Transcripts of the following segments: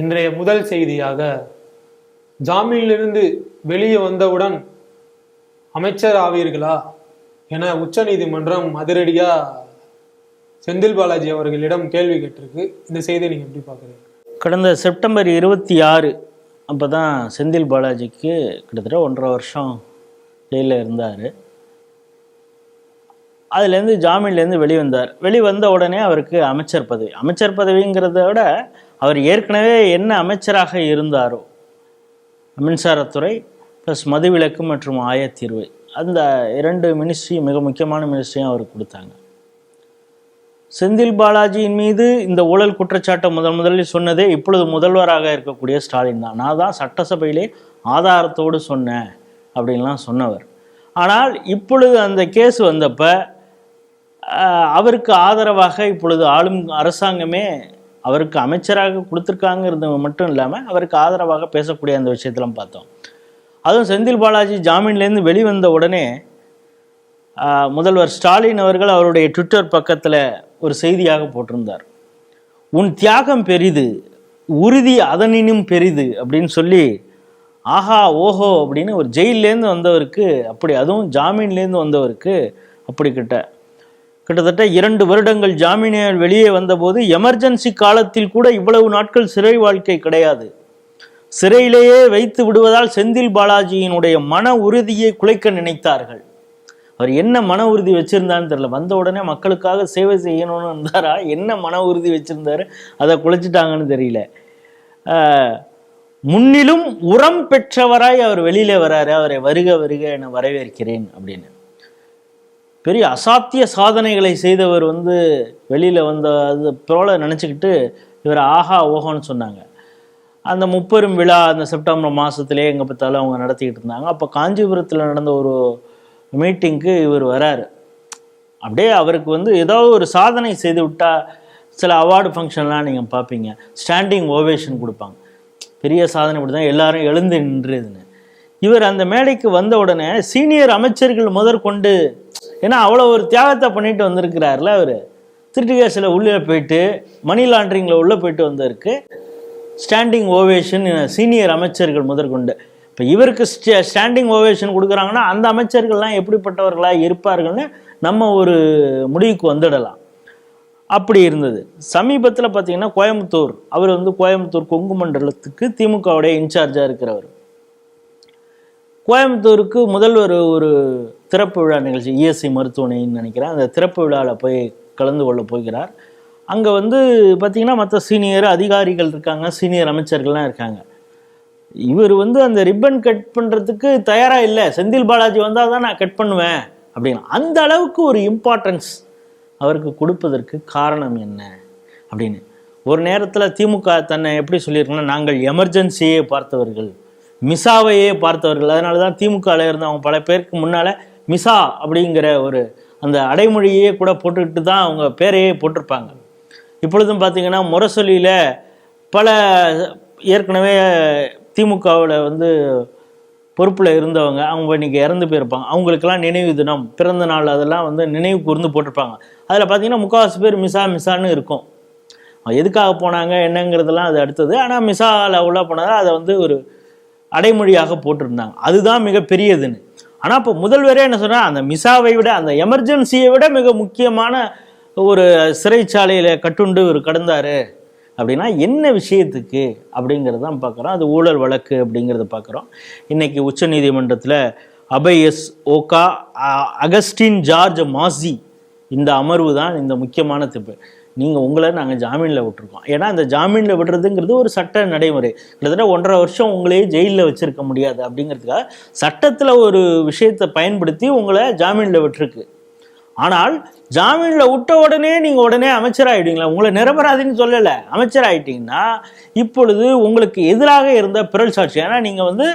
இன்றைய முதல் செய்தியாக ஜாமீனிலிருந்து வெளியே வந்தவுடன் அமைச்சர் ஆவீர்களா என உச்சநீதிமன்றம் அதிரடியா செந்தில் பாலாஜி அவர்களிடம் கேள்வி கேட்டிருக்கு. இந்த செய்தியை நீங்க எப்படி பாக்குறீங்க கடந்த செப்டம்பர் இருபத்தி ஆறு அப்போ தான் செந்தில் பாலாஜிக்கு கிட்டத்தட்ட ஒன்றரை வருஷம் ஜெயிலில் இருந்தார். அதுலேருந்து ஜாமீன்லேருந்து வெளிவந்தார் வெளிவந்த உடனே அவருக்கு அமைச்சர் பதவி. அமைச்சர் பதவிங்கிறத விட அவர் ஏற்கனவே என்ன அமைச்சராக இருந்தாரோ மின்சாரத்துறை ப்ளஸ் மதுவிலக்கு மற்றும் ஆயத்தீர்வு அந்த இரண்டு மினிஸ்ட்ரி மிக முக்கியமான மினிஸ்ட்ரியும் அவர் கொடுத்தாங்க. செந்தில் பாலாஜியின் மீது இந்த ஊழல் குற்றச்சாட்டை முதல் முதலில் சொன்னதே இப்பொழுது முதல்வராக இருக்கக்கூடிய ஸ்டாலின் தான். நான் தான் சட்டசபையிலே ஆதாரத்தோடு சொன்னேன் அப்படின்லாம் சொன்னவர். ஆனால் இப்பொழுது அந்த கேஸ் வந்தப்ப அவருக்கு ஆதரவாக இப்பொழுது ஆளும் அரசாங்கமே அவருக்கு அமைச்சராக கொடுத்துருக்காங்கிறது மட்டும் இல்லாமல் அவருக்கு ஆதரவாக பேசக்கூடிய அந்த விஷயத்தெல்லாம் பார்த்தோம். அதுவும் செந்தில் பாலாஜி ஜாமீன்லேருந்து வெளிவந்த உடனே முதல்வர் ஸ்டாலின் அவர்கள் அவருடைய ட்விட்டர் பக்கத்தில் ஒரு செய்தியாக போட்டிருந்தார். உன் தியாகம் பெரிது உறுதி அதனினும் பெரிது அப்படின்னு சொல்லி ஆஹா ஓஹோ அப்படின்னு ஒரு ஜெயிலேருந்து வந்தவருக்கு அப்படி அதுவும் ஜாமீன்லேருந்து வந்தவருக்கு அப்படி கிட்ட கிட்டத்தட்ட இரண்டு வருடங்கள் ஜாமீனில் வெளியே வந்தபோது எமர்ஜென்சி காலத்தில் கூட இவ்வளவு நாட்கள் சிறை வாழ்க்கை கிடையாது. சிறையிலேயே வைத்து விடுவதால் செந்தில் பாலாஜியினுடைய மன உறுதியை குலைக்க நினைத்தார்கள். அவர் என்ன மன உறுதி வச்சிருந்தான்னு தெரியல. வந்த உடனே மக்களுக்காக சேவை செய்யணும்னு இருந்தாரா என்ன மன உறுதி வச்சிருந்தாரு? அதை குலைச்சிட்டாங்கன்னு தெரியல. முன்னிலும் உரம் பெற்றவராய் அவர் வெளியில வராரு. அவரை வருக வருக என வரவேற்கிறேன் அப்படின்னு. பெரிய அசாத்திய சாதனைகளை செய்தவர் வந்து வெளியில் வந்த அது போல நினச்சிக்கிட்டு இவர் ஆஹா ஓஹோன்னு சொன்னாங்க. அந்த முப்பெரும் விழா அந்த செப்டம்பர் மாதத்துலேயே எங்கே பார்த்தாலும் அவங்க நடத்திக்கிட்டு இருந்தாங்க. அப்போ காஞ்சிபுரத்தில் நடந்த ஒரு மீட்டிங்க்கு இவர் வராரு. அப்படியே அவருக்கு வந்து ஏதோ ஒரு சாதனை செய்து விட்டால் சில அவார்டு ஃபங்க்ஷன்லாம் நீங்கள் பார்ப்பீங்க. ஸ்டாண்டிங் ஓவேஷன் கொடுப்பாங்க. பெரிய சாதனை இப்படி தான் எல்லாரும் எழுந்து நின்றுதுன்னு. இவர் அந்த மேடைக்கு வந்த உடனே சீனியர் அமைச்சர்கள் முதற்கொண்டு ஏன்னா அவ்வளோ ஒரு தியாகத்தை பண்ணிட்டு வந்திருக்கிறாருல அவர். திருட்டு கேஸில் உள்ளே போயிட்டு மணி லாண்ட்ரிங்கில் உள்ளே போயிட்டு வந்திருக்கு. ஸ்டாண்டிங் ஓவேஷன் சீனியர் அமைச்சர்கள் முதற்கொண்டு. இப்போ இவருக்கு ஸ்டாண்டிங் ஓவேஷன் கொடுக்குறாங்கன்னா அந்த அமைச்சர்கள்லாம் எப்படிப்பட்டவர்களாக இருப்பார்கள்னு நம்ம ஒரு முடிவுக்கு வந்துடலாம். அப்படி இருந்தது. சமீபத்தில் பார்த்தீங்கன்னா கோயம்புத்தூர். அவர் வந்து கோயம்புத்தூர் கொங்கு மண்டலத்துக்கு திமுகவுடைய இன்சார்ஜாக இருக்கிறவர். கோயம்புத்தூருக்கு முதல்வர் ஒரு திறப்பு விழா நிகழ்ச்சி இஎஸ்சி மருத்துவமனைன்னு நினைக்கிறேன். அந்த திறப்பு விழாவில் போய் கலந்து கொள்ள போகிறார். அங்கே வந்து பார்த்திங்கன்னா மற்ற சீனியர் அதிகாரிகள் இருக்காங்க சீனியர் அமைச்சர்கள்லாம் இருக்காங்க. இவர் வந்து அந்த ரிப்பன் கட் பண்ணுறதுக்கு தயாராக இல்லை. செந்தில் பாலாஜி வந்தால் தான் நான் கட் பண்ணுவேன் அப்படின்னு. அந்த அளவுக்கு ஒரு இம்பார்ட்டன்ஸ் அவருக்கு கொடுப்பதற்கு காரணம் என்ன அப்படின்னு. ஒரு நேரத்தில் திமுக தன்னை எப்படி சொல்லியிருக்கோன்னா நாங்கள் எமர்ஜென்சியே பார்த்தவர்கள். மிசாவையே பார்த்தவர்கள். அதனால தான் திமுகவில் இருந்தவங்க பல பேருக்கு முன்னால் மிசா அப்படிங்கிற ஒரு அந்த அடைமொழியே கூட போட்டுக்கிட்டு தான் அவங்க பேரையே போட்டிருப்பாங்க. இப்பொழுதும் பார்த்தீங்கன்னா முரசொலியில் பல ஏற்கனவே திமுகவில் வந்து பொறுப்பில் இருந்தவங்க அவங்க இன்னைக்கு இறந்து போயிருப்பாங்க. அவங்களுக்கெல்லாம் நினைவு தினம் பிறந்த நாள் அதெல்லாம் வந்து நினைவு கூர்ந்து போட்டிருப்பாங்க. அதில் பார்த்திங்கன்னா முக்கால்வாசி பேர் மிசா மிசான்னு இருக்கும். எதுக்காக போனாங்க என்னங்கிறதெல்லாம் அது அடுத்தது. ஆனால் மிசாவில் உள்ள போனதால் அதை வந்து ஒரு அடைமொழியாக போட்டிருந்தாங்க. அதுதான் மிகப்பெரியதுன்னு ஆனால் இப்போ முதல்வரே என்ன சொன்னால் அந்த மிசாவை விட அந்த எமர்ஜென்சியை விட மிக முக்கியமான ஒரு சிறைச்சாலையில் கட்டுண்டு இவர் கடந்தார் அப்படின்னா என்ன விஷயத்துக்கு அப்படிங்கிறது தான் பார்க்குறோம். அது ஊழல் வழக்கு அப்படிங்கிறத பார்க்குறோம். இன்றைக்கி உச்சநீதிமன்றத்தில் அபய் எஸ் ஓகா அ- அகஸ்டின் ஜார்ஜ் மாசி இந்த அமர்வு தான் இந்த முக்கியமான தீர்ப்பு. நீங்கள் உங்களை நாங்கள் ஜாமீனில் விட்டுருக்கோம். ஏன்னா இந்த ஜாமீனில் விடுறதுங்கிறது ஒரு சட்ட நடைமுறை. கிட்டத்தட்ட ஒன்றரை வருஷம் உங்களையே ஜெயிலில் வச்சுருக்க முடியாது அப்படிங்கிறதுக்காக சட்டத்தில் ஒரு விஷயத்தை பயன்படுத்தி உங்களை ஜாமீனில் விட்டுருக்கு. ஆனால் ஜாமீனில் விட்ட உடனே நீங்கள் உடனே அமைச்சராகிடுவீங்களா உங்களை நிரபராதின்னு சொல்லலை. அமைச்சராகிட்டீங்கன்னா இப்பொழுது உங்களுக்கு எதிராக இருந்த பிறல் சாட்சி ஏன்னா நீங்கள் வந்து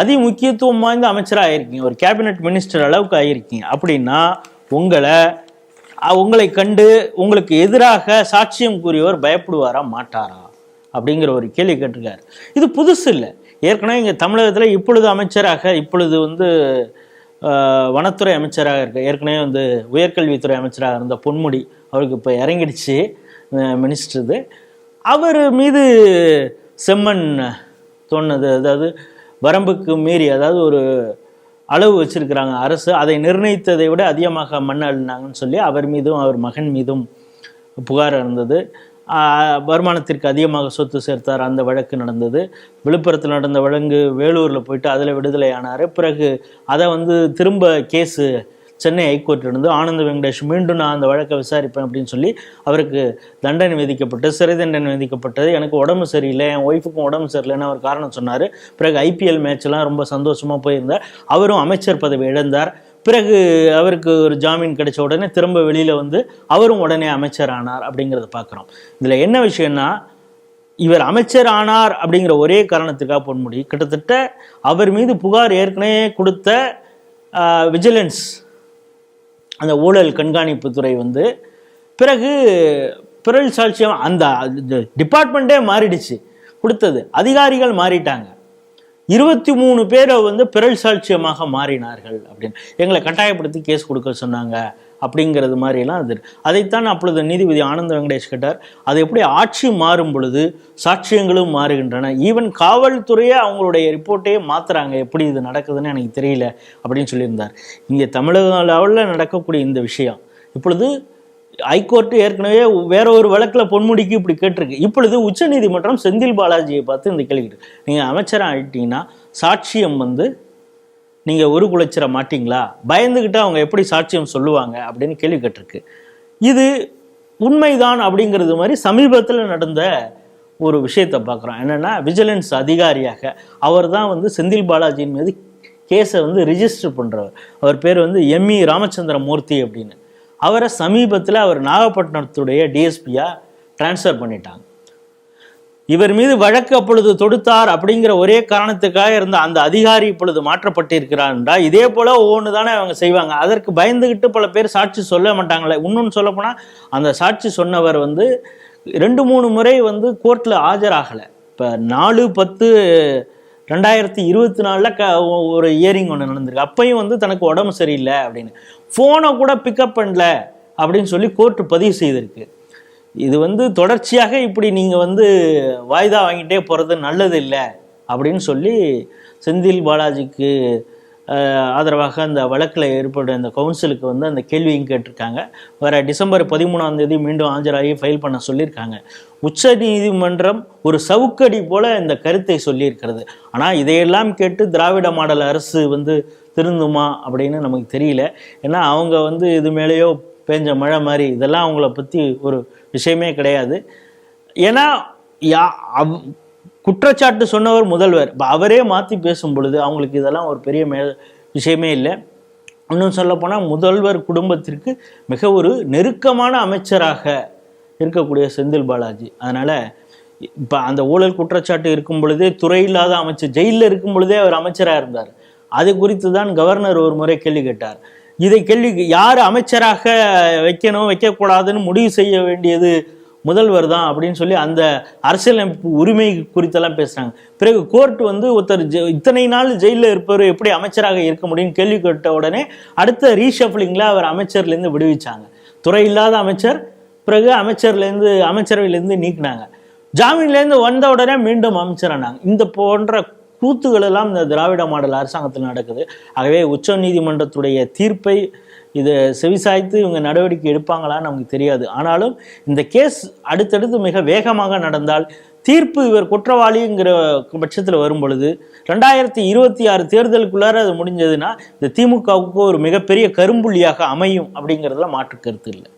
அதி முக்கியத்துவம் வாய்ந்த அமைச்சராக ஆயிருக்கீங்க ஒரு கேபினெட் மினிஸ்டர் அளவுக்கு ஆகிருக்கீங்க அப்படின்னா உங்களை உங்களை கண்டு உங்களுக்கு எதிராக சாட்சியம் கூறியவர் பயப்படுவாரா மாட்டாரா? அப்படிங்கிற ஒரு கேள்வி கேட்டிருக்காரு. இது புதுசு இல்லை. ஏற்கனவே இங்கே தமிழகத்தில் இப்பொழுது அமைச்சராக இப்பொழுது வந்து வனத்துறை அமைச்சராக இருக்க ஏற்கனவே வந்து உயர்கல்வித்துறை அமைச்சராக இருந்த பொன்முடி அவருக்கு இப்போ இறங்கிடுச்சு மினிஸ்டர் இது. அவர் மீது செம்மண் தோணுது. அதாவது வரம்புக்கு மீறி அதாவது ஒரு அளவு வச்சிருக்கிறாங்க. அரசு அதை நிர்ணயித்ததை விட அதிகமாக மண் அள்ளினாங்கன்னு சொல்லி அவர் மீதும் அவர் மகன் மீதும் புகார் இருந்தது. வருமானத்திற்கு அதிகமாக சொத்து சேர்த்தார். அந்த வழக்கு நடந்தது. விழுப்புரத்தில் நடந்த வழக்கு வேலூரில் போயிட்டு அதில் விடுதலை ஆனார். பிறகு அதை வந்து திரும்ப கேஸு சென்னை ஹைகோர்ட் இருந்து ஆனந்த வெங்கடேஷ் மீண்டும் நான் அந்த வழக்கை விசாரிப்பேன் அப்படின்னு சொல்லி அவருக்கு தண்டனை விதிக்கப்பட்டு சிறை தண்டனை விதிக்கப்பட்டது. எனக்கு உடம்பு சரியில்லை என் ஒய்ஃபுக்கும் உடம்பு சரியில்லைன்னு அவர் காரணம் சொன்னார். பிறகு ஐபிஎல் மேட்ச்லாம் ரொம்ப சந்தோஷமாக போயிருந்தார். அவரும் அமைச்சர் பதவி இழந்தார். பிறகு அவருக்கு ஒரு ஜாமீன் கிடைச்ச உடனே திரும்ப வெளியில் வந்து அவரும் உடனே அமைச்சர் ஆனார் அப்படிங்கிறத பார்க்குறோம். இதில் என்ன விஷயம்னா இவர் அமைச்சர் ஆனார் அப்படிங்கிற ஒரே காரணத்துக்காக பொன்முடி கிட்டத்தட்ட அவர் மீது புகார் ஏற்கனவே கொடுத்த விஜிலன்ஸ் அந்த ஊழல் கண்காணிப்பு துறை வந்து பிறகு பிறல் சாட்சியம் அந்த டிபார்ட்மெண்ட்டே மாறிடுச்சு. கொடுத்தது. அதிகாரிகள் மாறிட்டாங்க. இருபத்தி மூணு பேரை வந்து பிறல் சாட்சியமாக மாறினார்கள் அப்படின்னு. எங்களை கட்டாயப்படுத்தி கேஸ் கொடுக்க சொன்னாங்க. அப்படிங்கிறது மாதிரிலாம் அது. அதைத்தான் அப்பொழுது நீதிபதி ஆனந்த வெங்கடேஷ் கேட்டார். அது எப்படி ஆட்சி மாறும் பொழுது சாட்சியங்களும் மாறுகின்றன. ஈவன் காவல்துறையே அவங்களுடைய ரிப்போர்ட்டையே மாத்துறாங்க. எப்படி இது நடக்குதுன்னு எனக்கு தெரியல அப்படின்னு சொல்லியிருந்தார். இங்கே தமிழக லெவலில் நடக்கக்கூடிய இந்த விஷயம். இப்பொழுது ஹைகோர்ட் ஏற்கனவே வேற ஒரு வழக்கில் பொன்முடிக்கு இப்படி கேட்டிருக்கு. இப்பொழுது உச்சநீதிமன்றம் செந்தில் பாலாஜியை பார்த்து இந்த கேள்வி நீங்கள் அமைச்சராக ஆயிட்டீங்கன்னா சாட்சியம் வந்து நீங்கள் ஒரு குலைச்சிட மாட்டீங்களா? பயந்துக்கிட்டு அவங்க எப்படி சாட்சியம் சொல்லுவாங்க? அப்படின்னு கேள்வி கேட்டிருக்கு. இது உண்மைதான் அப்படிங்கிறது மாதிரி சமீபத்தில் நடந்த ஒரு விஷயத்தை பார்க்குறோம். என்னென்னா விஜிலன்ஸ் அதிகாரியாக அவர் தான் வந்து செந்தில் பாலாஜியின் மீது கேஸை வந்து ரிஜிஸ்டர் பண்ணுறவர் அவர் பேர் வந்து எம்இ ராமச்சந்திர மூர்த்தி அப்படின்னு. அவரை சமீபத்தில் அவர் நாகப்பட்டினத்துடைய டிஎஸ்பியாக ட்ரான்ஸ்ஃபர் பண்ணிட்டாங்க. இவர் மீது வழக்கு அப்பொழுது தொடுத்தார் அப்படிங்கிற ஒரே காரணத்துக்காக இருந்த அந்த அதிகாரி இப்பொழுது மாற்றப்பட்டிருக்கிறார் என்றால் இதே போல ஒவ்வொன்று தானே அவங்க செய்வாங்க. அதற்கு பயந்துகிட்டு பல பேர் சாட்சி சொல்ல மாட்டாங்களே. இன்னொன்று சொல்லப்போனால் அந்த சாட்சி சொன்னவர் வந்து ரெண்டு மூணு முறை வந்து கோர்ட்டில் ஆஜராகலை. இப்போ நாலு பத்து ரெண்டாயிரத்தி இருபத்தி நாலில் க ஒரு இயரிங் ஒன்று நடந்திருக்கு. அப்பையும் வந்து தனக்கு உடம்பு சரியில்லை அப்படின்னு. ஃபோனை கூட பிக்கப் பண்ணல அப்படின்னு சொல்லி கோர்ட்டு பதிவு செய்திருக்கு. இது வந்து தொடர்ச்சியாக இப்படி நீங்கள் வந்து வாய்தா வாங்கிட்டே போகிறது நல்லது இல்லை அப்படின்னு சொல்லி செந்தில் பாலாஜிக்கு ஆதரவாக அந்த வழக்கில் ஏற்பட்ட அந்த கவுன்சிலுக்கு வந்து அந்த கேள்வியும் கேட்டிருக்காங்க. வர டிசம்பர் பதிமூணாம் தேதி மீண்டும் ஆஜராகி ஃபைல் பண்ண சொல்லியிருக்காங்க. உச்ச நீதிமன்றம் ஒரு சவுக்கடி போல இந்த கருத்தை சொல்லியிருக்கிறது. ஆனால் இதையெல்லாம் கேட்டு திராவிட மாடல் அரசு வந்து திருந்துமா அப்படின்னு நமக்கு தெரியல. ஏன்னா அவங்க வந்து இது மேலேயோ பேஞ்ச மழை மாதிரி இதெல்லாம் அவங்கள பற்றி ஒரு விஷயமே கிடையாது. ஏன்னா யா அவ் குற்றச்சாட்டு சொன்னவர் முதல்வர். இப்போ அவரே மாற்றி பேசும் பொழுது அவங்களுக்கு இதெல்லாம் ஒரு பெரிய மே விஷயமே இல்லை. இன்னும் சொல்லப்போனால் முதல்வர் குடும்பத்திற்கு மிக ஒரு நெருக்கமான அமைச்சராக இருக்கக்கூடிய செந்தில் பாலாஜி. அதனால் இப்போ அந்த ஊழல் குற்றச்சாட்டு இருக்கும் பொழுதே துறை இல்லாத அமைச்சர் ஜெயிலில் இருக்கும் பொழுதே அவர் அமைச்சராக இருந்தார். அது குறித்து தான் கவர்னர் ஒரு முறை கேள்வி கேட்டார். இதை கேள்வி யார் அமைச்சராக வைக்கணும் வைக்கக்கூடாதுன்னு முடிவு செய்ய வேண்டியது முதல்வர் தான் அப்படின்னு சொல்லி அந்த அரசியலமைப்பு உரிமை குறித்தெல்லாம் பேசுறாங்க. பிறகு கோர்ட் வந்து ஒருத்தர் ஜெ- இத்தனை நாள் ஜெயிலில் இருப்பவர் எப்படி அமைச்சராக இருக்க முடியும்னு கேள்வி கேட்ட உடனே அடுத்த ரீஷஃப்லிங்கில் அவர் அமைச்சர்லேருந்து விடுவிச்சாங்க. துறை இல்லாத அமைச்சர் பிறகு அமைச்சர்லேருந்து அமைச்சரவையிலேருந்து நீக்கினாங்க. ஜாமீன்லேருந்து வந்த உடனே மீண்டும் அமைச்சரானாங்க இந்த போன்ற கூத்துகள் எல்லாம் இந்த திராவிட மாடல் அரசாங்கத்தில் நடக்குது. ஆகவே உச்ச நீதிமன்றத்துடைய தீர்ப்பை இதை செவிசாய்த்து இவங்க நடவடிக்கை எடுப்பாங்களான்னு நமக்கு தெரியாது. ஆனாலும் இந்த கேஸ் அடுத்தடுத்து மிக வேகமாக நடந்தால் தீர்ப்பு இவர் குற்றவாளிங்கிற பட்சத்தில் வரும் பொழுது ரெண்டாயிரத்தி இருபத்தி ஆறு தேர்தலுக்குள்ளார அது முடிஞ்சதுன்னா இந்த திமுகவுக்கு ஒரு மிகப்பெரிய கரும்புள்ளியாக அமையும் அப்படிங்கிறதுல மாற்று கருத்து இல்லை.